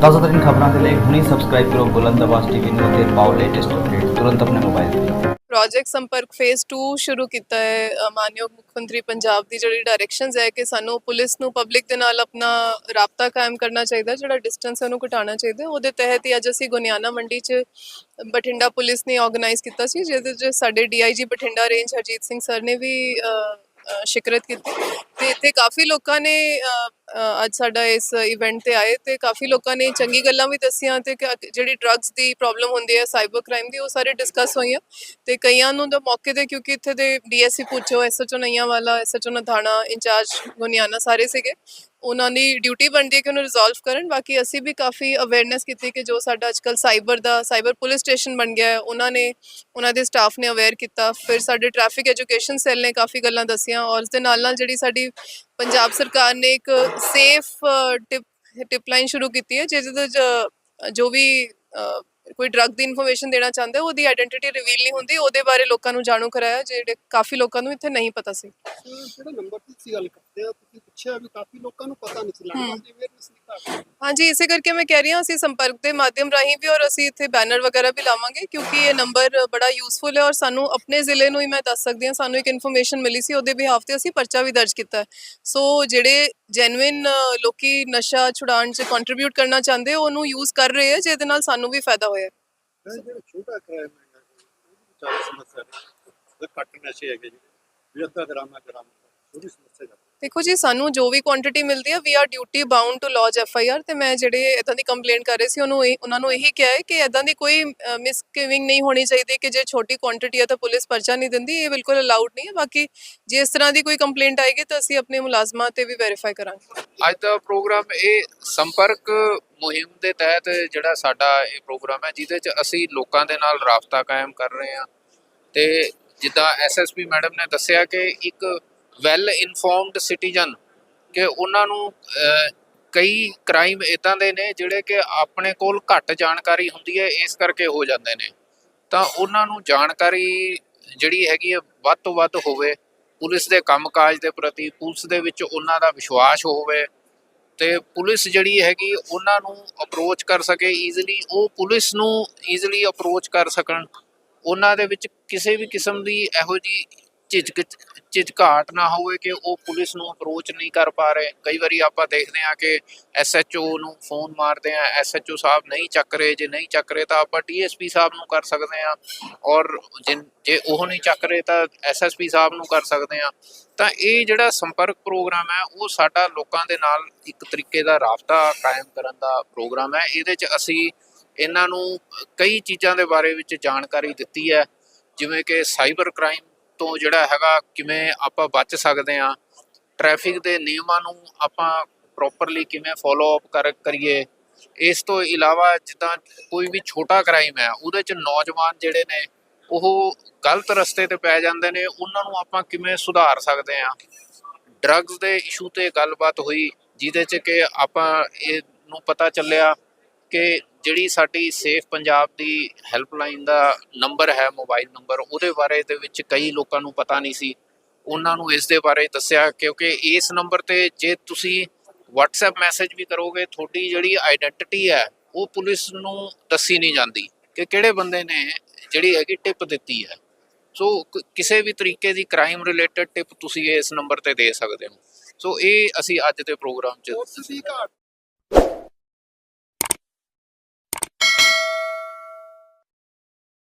ਤਾਜ਼ਾਤਰੀਨ ਖਬਰਾਂ ਦੇ ਲਈ ਹੁਣੇ ਸਬਸਕ੍ਰਾਈਬ ਕਰੋ ਬੁਲੰਦ ਟੀਵੀ ਨੂੰ ਅਤੇ ਪਾਓ ਲੇਟੈਸਟ ਅਪਡੇਟ ਤੁਰੰਤ ਆਪਣੇ ਮੋਬਾਈਲ ਤੇ। ਪ੍ਰੋਜੈਕਟ ਸੰਪਰਕ ਫੇਜ਼ 2 ਸ਼ੁਰੂ ਕੀਤਾ ਹੈ। ਅ, ਮਾਨਯੋਗ ਮੁੱਖ ਮੰਤਰੀ ਪੰਜਾਬ ਦੀ ਜਿਹੜੀ ਡਾਇਰੈਕਸ਼ਨਸ ਹੈ ਕਿ ਸਾਨੂੰ ਪੁਲਿਸ ਨੂੰ ਪਬਲਿਕ ਦੇ ਨਾਲ ਆਪਣਾ ਰਾਬਤਾ ਕਾਇਮ ਕਰਨਾ ਚਾਹੀਦਾ ਜਿਹੜਾ ਡਿਸਟੈਂਸ ਹੈ ਉਹਨੂੰ ਘਟਾਉਣਾ ਚਾਹੀਦਾ। ਉਹਦੇ ਤਹਿਤ ਹੀ ਅੱਜ ਅਸੀਂ ਗੁਨਿਆਣਾ ਮੰਡੀ 'ਚ ਬਠਿੰਡਾ ਪੁਲਿਸ ਨੇ ਆਰਗੇਨਾਈਜ਼ ਕੀਤਾ ਸੀ ਜਿਹਦੇ 'ਚ ਸਾਡੇ DIG Bathinda range Harjit Singh sir ਨੇ ਵੀ ਅ, ਸ਼ਿਕਰਤ ਕੀਤੀ। ਤੇ ਇੱਥੇ ਕਾਫੀ ਲੋਕਾਂ ਨੇ ਅੱਜ ਸਾਡਾ ਇਸ ਇਵੈਂਟ ਤੇ ਆਏ ਤੇ ਕਾਫੀ ਲੋਕਾਂ ਨੇ ਚੰਗੀ ਗੱਲਾਂ ਵੀ ਦੱਸੀਆਂ ਤੇ ਜਿਹੜੀ ਡਰੱਗਸ ਦੀ ਪ੍ਰੋਬਲਮ ਹੁੰਦੀ ਹੈ ਸਾਈਬਰ ਕ੍ਰਾਈਮ ਦੀ, ਉਹ ਸਾਰੇ ਡਿਸਕਸ ਹੋਈਆਂ। ਤੇ ਕਈਆਂ ਨੂੰ ਤਾਂ ਮੌਕੇ ਤੇ, ਕਿਉਂਕਿ ਇੱਥੇ ਦੇ ਡੀਐਸਸੀ ਪੁੱਛੋ ਐਸਐਚਓ ਨਈਆਂ ਵਾਲਾ ਐਸਐਚਓ ਨਥਾਣਾ, ਇੰਚਾਰਜ ਗੁਨਿਆਨਾ ਸਾਰੇ ਸੀਗੇ। ਉਹਨਾਂ ਦੀ ਡਿਊਟੀ ਬਣਦੀ ਹੈ ਕਿ ਉਹਨੂੰ ਰਿਜ਼ੋਲਵ ਕਰਨ। ਬਾਕੀ ਅਸੀਂ ਵੀ ਕਾਫੀ ਅਵੇਅਰਨੈਸ ਕੀਤੀ ਕਿ ਜੋ ਸਾਡਾ ਅੱਜਕੱਲ ਸਾਈਬਰ ਦਾ ਸਾਈਬਰ ਪੁਲਿਸ ਸਟੇਸ਼ਨ ਬਣ ਗਿਆ ਹੈ, ਉਹਨਾਂ ਨੇ, ਉਹਨਾਂ ਦੇ ਸਟਾਫ ਨੇ ਅਵੇਅਰ ਕੀਤਾ। ਫਿਰ ਸਾਡੇ ਟ੍ਰੈਫਿਕ ਐਜੂਕੇਸ਼ਨ ਸੈੱਲ ਨੇ ਕਾਫੀ ਗੱਲਾਂ ਦੱਸੀਆਂ ਔਰ ਉਸ ਦੇ ਨਾਲ ਨਾਲ ਜਿਹੜੀ ਸਾਡੀ ਪੰਜਾਬ ਸਰਕਾਰ ਨੇ ਇੱਕ ਸੇਫ ਟਿਪ ਟਿਪ ਲਾਈਨ ਸ਼ੁਰੂ ਕੀਤੀ ਹੈ, ਜਿਹਦੇ ਵਿੱਚ ਜੋ ਵੀ ਕੋਈ ਡਰੱਗ ਦੀ ਇਨਫੋਰਮੇਸ਼ਨ ਦੇਣਾ ਚਾਹੁੰਦਾ ਉਹਦੀ ਆਇਡੈਂਟੀਟੀ ਰਿਵੀਲ ਨਹੀਂ ਹੁੰਦੀ। ਉਹਦੇ ਬਾਰੇ ਲੋਕਾਂ ਨੂੰ ਜਾਣੂ ਕਰਾਇਆ, ਜਿਹੜੇ ਕਾਫੀ ਲੋਕਾਂ ਨੂੰ ਇੱਥੇ ਨਹੀਂ ਪਤਾ ਸੀ। ਜਿਹੜਾ ਨੰਬਰ ਦੀ ਤੁਸੀਂ ਗੱਲ ਕਰਦੇ ਆ ਤੁਸੀਂ ਪੁੱਛਿਆ ਵੀ ਕਾਫੀ ਲੋਕਾਂ ਨੂੰ ਪਤਾ ਨਹੀਂ ਸੀ ਲੱਗਦਾ ਕਿ ਅਵੇਅਰਨੈਸ ਨਹੀਂ ਘੱਟ ਹਾਂਜੀ ਇਸੇ ਕਰਕੇ ਮੈਂ ਕਹਿ ਰਹੀ ਹਾਂ ਅਸੀਂ ਸੰਪਰਕ ਦੇ ਮਾਧਿਅਮ ਰਾਹੀਂ ਵੀ ਔਰ ਅਸੀਂ ਇੱਥੇ ਬੈਨਰ ਵਗੈਰਾ ਵੀ ਲਾਵਾਂਗੇ ਕਿਉਂਕਿ ਇਹ ਨੰਬਰ ਬੜਾ ਯੂਸਫੁਲ ਹੈ ਔਰ ਸਾਨੂੰ ਆਪਣੇ ਜ਼ਿਲ੍ਹੇ ਨੂੰ ਹੀ ਮੈਂ ਦੱਸ ਸਕਦੀ ਹਾਂ ਸਾਨੂੰ ਇੱਕ ਇਨਫੋਰਮੇਸ਼ਨ ਮਿਲੀ ਸੀ ਉਹਦੇ ਬਿਹਾਫ ਤੇ ਅਸੀਂ ਪਰਚਾ ਵੀ ਦਰਜ ਕੀਤਾ ਹੈ। ਸੋ ਜਿਹੜੇ ਜੈਨੂਇਨ ਲੋਕੀ ਨਸ਼ਾ ਛੁਡਾਉਣ 'ਚ ਕੰਟਰੀਬਿਊਟ ਕਰਨਾ ਚਾਹੁੰਦੇ ਉਹਨੂੰ ਯੂਜ਼ ਕਰ ਰਹੇ ਹੈ ਜਿਹਦੇ ਨਾਲ ਸਾਨੂੰ ਵੀ ਫਾਇਦਾ ਹੋਇਆ ਜਿਹੜਾ ਛੋਟਾ ਕ੍ਰਾਈਮ ਹੈਗਾ ਉਹਦੀ ਵਿਚਾਰ ਸਮੱਸਿਆ ਹੈ। ਘੱਟ ਨਸ਼ੇ ਹੈਗੇ ਜੀ। ਵੀ ਅੱਧਾ ਗ੍ਰਾਮ ਹੈ। ਗ੍ਰਾਮ ਉਹਦੀ ਸਮੱਸਿਆ ਹੈ। ਦੇਖੋ ਜੀ ਸਾਨੂੰ ਜੋ ਵੀ ਕੁਆਂਟੀਟੀ ਮਿਲਦੀ ਹੈ we are duty bound to lodge F I R ਤੇ ਮੈਂ ਜਿਹੜੇ ਇਦਾਂ ਦੀ ਕੰਪਲੇਂਟ ਕਰ ਰਹੇ ਸੀ ਉਹਨੂੰ ਇਹ- ਉਹਨਾਂ ਨੂੰ ਇਹੀ ਕਿਹਾ ਹੈ ਕਿ ਇਦਾਂ ਦੀ ਕੋਈ ਮਿਸਗਿਵਿੰਗ ਨਹੀਂ ਹੋਣੀ ਚਾਹੀਦੀ ਕਿ ਜੇ ਛੋਟੀ ਕੁਆਂਟੀਟੀ ਹੈ ਤਾਂ ਪੁਲਿਸ ਪਰਚਾ ਨਹੀਂ ਦਿੰਦੀ ਇਹ ਬਿਲਕੁਲ ਅਲਾਉਡ ਨਹੀਂ ਹੈ। ਬਾਕੀ ਜੇ ਇਸ ਤਰ੍ਹਾਂ ਦੀ ਕੋਈ ਕੰਪਲੇਂਟ ਆਏਗੀ ਤਾਂ ਅਸੀਂ ਆਪਣੇ ਮੁਲਾਜ਼ਮਾਂ ਤੇ ਵੀ ਵੈਰੀਫਾਈ ਕਰਾਂਗੇ। ਅੱਜ ਦਾ ਪ੍ਰੋਗਰਾਮ ਇਹ ਸੰਪਰਕ ਮੁਹਿੰਮ ਦੇ ਤਹਿਤ ਜਿਹੜਾ ਸਾਡਾ ਇਹ ਪ੍ਰੋਗਰਾਮ ਹੈ ਜਿਹਦੇ 'ਚ ਅਸੀਂ ਲੋਕਾਂ ਦੇ ਨਾਲ ਰਾਬਤਾ ਕਾਇਮ ਕਰ ਰਹੇ ਹਾਂ ਤੇ ਜਿੱਦਾਂ ਐਸਐਸਪੀ ਮੈਡਮ ਨੇ ਦੱਸਿਆ ਕਿ ਇੱਕ ਵੈਲ ਇਨਫੋਰਮਡ ਸਿਟੀਜ਼ਨ ਕਿ ਉਹਨਾਂ ਨੂੰ ਕਈ ਕ੍ਰਾਈਮ ਇਦਾਂ ਦੇ ਨੇ ਜਿਹੜੇ ਕਿ ਆਪਣੇ ਕੋਲ ਘੱਟ ਜਾਣਕਾਰੀ ਹੁੰਦੀ ਹੈ, ਇਸ ਕਰਕੇ ਹੋ ਜਾਂਦੇ ਨੇ। ਤਾਂ ਉਹਨਾਂ ਨੂੰ ਜਾਣਕਾਰੀ ਜਿਹੜੀ ਹੈਗੀ ਹੈ, ਵੱਧ ਤੋਂ ਵੱਧ ਹੋਵੇ, ਪੁਲਿਸ ਦੇ ਕੰਮਕਾਜ ਦੇ ਪ੍ਰਤੀ, ਪੁਲਿਸ ਦੇ ਵਿੱਚ ਉਹਨਾਂ ਦਾ ਵਿਸ਼ਵਾਸ ਹੋਵੇ ਤੇ ਪੁਲਿਸ ਜਿਹੜੀ ਹੈਗੀ, ਉਹਨਾਂ ਨੂੰ ਅਪਰੋਚ ਕਰ ਸਕੇ ਈਜ਼ੀਲੀ ਉਹ ਪੁਲਿਸ ਨੂੰ ਈਜ਼ੀਲੀ ਅਪਰੋਚ ਕਰ ਸਕਣ। ਉਹਨਾਂ ਦੇ ਵਿੱਚ ਕਿਸੇ ਵੀ ਕਿਸਮ ਦੀ ਇਹੋ ਜੀ ਝਿਜਕ ਝਿਜਕਾਟ ਨਾ ਹੋਵੇ ਕਿ ਉਹ ਪੁਲਿਸ ਨੂੰ ਅਪਰੋਚ ਨਹੀਂ ਕਰ ਪਾ ਰਹੇ। ਕਈ ਵਾਰੀ ਆਪਾਂ ਦੇਖਦੇ ਹਾਂ ਕਿ ਐਸਐਚਓ ਨੂੰ ਫੋਨ ਮਾਰਦੇ ਆ ਐਸਐਚਓ ਸਾਹਿਬ ਨਹੀਂ ਚੱਕ ਰਹੇ, ਜੇ ਨਹੀਂ ਚੱਕ ਰਹੇ ਤਾਂ ਆਪਾਂ ਡੀਐਸਪੀ ਸਾਹਿਬ ਨੂੰ ਕਰ ਸਕਦੇ ਆ ਔਰ ਜਿਨ- ਜੇ ਉਹ ਨਹੀਂ ਚੱਕ ਰਹੇ ਤਾਂ ਐਸਐਸਪੀ ਸਾਹਿਬ ਨੂੰ ਕਰ ਸਕਦੇ ਆ ਤਾਂ ਇਹ ਜਿਹੜਾ ਸੰਪਰਕ ਪ੍ਰੋਗਰਾਮ ਹੈ, ਉਹ ਸਾਡਾ ਲੋਕਾਂ ਦੇ ਨਾਲ ਇੱਕ ਤਰੀਕੇ ਦਾ ਰਾਬਤਾ ਕਾਇਮ ਕਰਨ ਦਾ ਪ੍ਰੋਗਰਾਮ ਹੈ। ਇਹਦੇ 'ਚ ਅਸੀਂ ਇਹਨਾਂ ਨੂੰ ਕਈ ਚੀਜ਼ਾਂ ਦੇ ਬਾਰੇ ਵਿੱਚ ਜਾਣਕਾਰੀ ਦਿੱਤੀ ਹੈ, ਜਿਵੇਂ ਕਿ ਸਾਈਬਰ ਕ੍ਰਾਈਮ ਤੋਂ ਜਿਹੜਾ ਹੈਗਾ ਕਿਵੇਂ ਆਪਾਂ ਬਚ ਸਕਦੇ ਆ ਟ੍ਰੈਫਿਕ ਦੇ ਨਿਯਮਾਂ ਨੂੰ ਆਪਾਂ ਪ੍ਰੋਪਰਲੀ ਕਿਵੇਂ ਫੋਲੋ ਅਪ ਕਰ ਕਰੀਏ, ਇਸ ਤੋਂ ਇਲਾਵਾ ਜਿੱਦਾਂ ਕੋਈ ਵੀ ਛੋਟਾ ਕ੍ਰਾਈਮ ਹੈ, ਉਹਦੇ 'ਚ ਨੌਜਵਾਨ ਜਿਹੜੇ ਨੇ, ਉਹ ਗਲਤ ਰਸਤੇ ਤੇ ਪੈ ਜਾਂਦੇ ਨੇ, ਉਹਨਾਂ ਨੂੰ ਆਪਾਂ ਕਿਵੇਂ ਸੁਧਾਰ ਸਕਦੇ ਆ ਡਰੱਗਸ ਦੇ ਇਸ਼ੂ ਤੇ ਗੱਲਬਾਤ ਹੋਈ, ਜਿਹਦੇ 'ਚ ਕਿ ਆਪਾਂ ਇਹ ਨੂੰ ਪਤਾ ਚੱਲਿਆ ਕਿ ਜਿਹੜੀ ਸਾਡੀ ਸੇਫ ਪੰਜਾਬ ਦੀ ਹੈਲਪਲਾਈਨ ਦਾ ਨੰਬਰ ਹੈ, ਮੋਬਾਈਲ ਨੰਬਰ, ਉਹਦੇ ਬਾਰੇ ਦੇ ਵਿੱਚ ਕਈ ਲੋਕਾਂ ਨੂੰ ਪਤਾ ਨਹੀਂ ਸੀ। ਉਹਨਾਂ ਨੂੰ ਇਸ ਦੇ ਬਾਰੇ ਦੱਸਿਆ, ਕਿਉਂਕਿ ਇਸ ਨੰਬਰ ਤੇ ਜੇ ਤੁਸੀਂ WhatsApp ਮੈਸੇਜ ਵੀ ਕਰੋਗੇ, ਤੁਹਾਡੀ ਜਿਹੜੀ ਆਇਡੈਂਟੀਟੀ ਹੈ, ਉਹ ਪੁਲਿਸ ਨੂੰ ਦੱਸੀ ਨਹੀਂ ਜਾਂਦੀ ਕਿ ਕਿਹੜੇ ਬੰਦੇ ਨੇ ਜਿਹੜੀ ਹੈਗੀ ਟਿਪ ਦਿੱਤੀ ਹੈ। ਸੋ ਕਿਸੇ ਵੀ ਤਰੀਕੇ ਦੀ ਕ੍ਰਾਈਮ ਰਿਲੇਟਡ ਟਿਪ ਤੁਸੀਂ ਇਸ ਨੰਬਰ ਤੇ ਦੇ ਸਕਦੇ ਹੋ। ਸੋ ਇਹ ਅਸੀਂ ਅੱਜ ਦੇ ਪ੍ਰੋਗਰਾਮ 'ਚ